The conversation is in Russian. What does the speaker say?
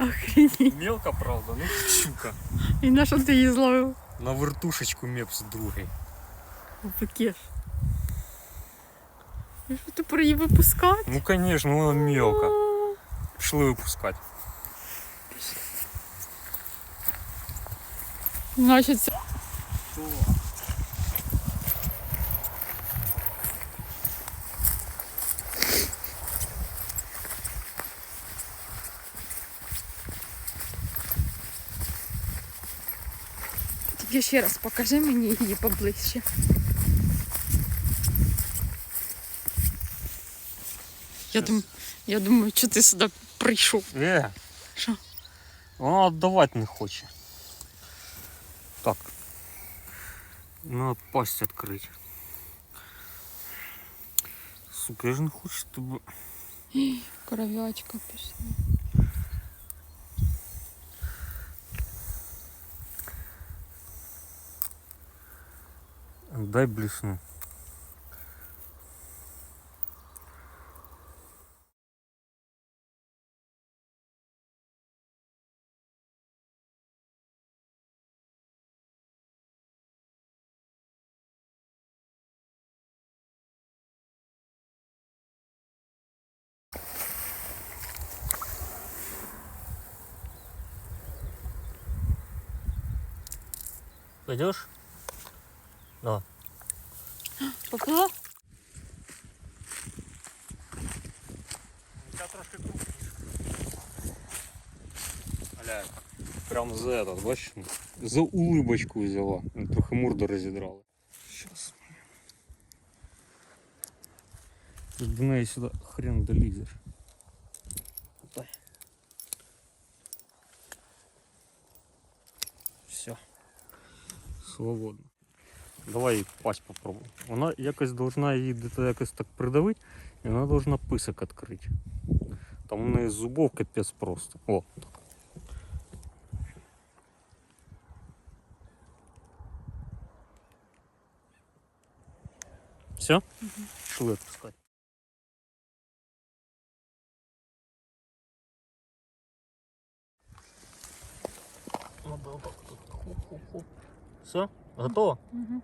Охренеть. Мелка, правда, ну щука. І на що ти її зловив? На вертушечку мепс другий. Пакеш. І що тепер її випускати? Ну конечно, вона мелка. Пішли випускати. Значить, це- тільки ще раз покажи мені її поближче. Я, дум, я думаю, що ти сюди прийшов. Е, Що? вона віддавати не хоче. Так. Надо пасть відкрити. Сука, я ж не хочу, щоб... Коров'ячка пішла. Дай блесну. Пойдешь? Да. Поплила? Ця трошки крупніша. Аля, прям за этот, бачиш? За улибочку взяла. Трохи морду розідрала. Щас. Ти до неї сюди хрен долізеш. Дай. Все. Свободно. Давай їй пасть попробуй. Вона якось должна її якось так придавити, і вона должна писок відкрити. Там у неї зубов капець просто. О. Все? Угу. Шли відпускати. Так вот. Хоп-хоп-хоп. Все? Готово? Угу.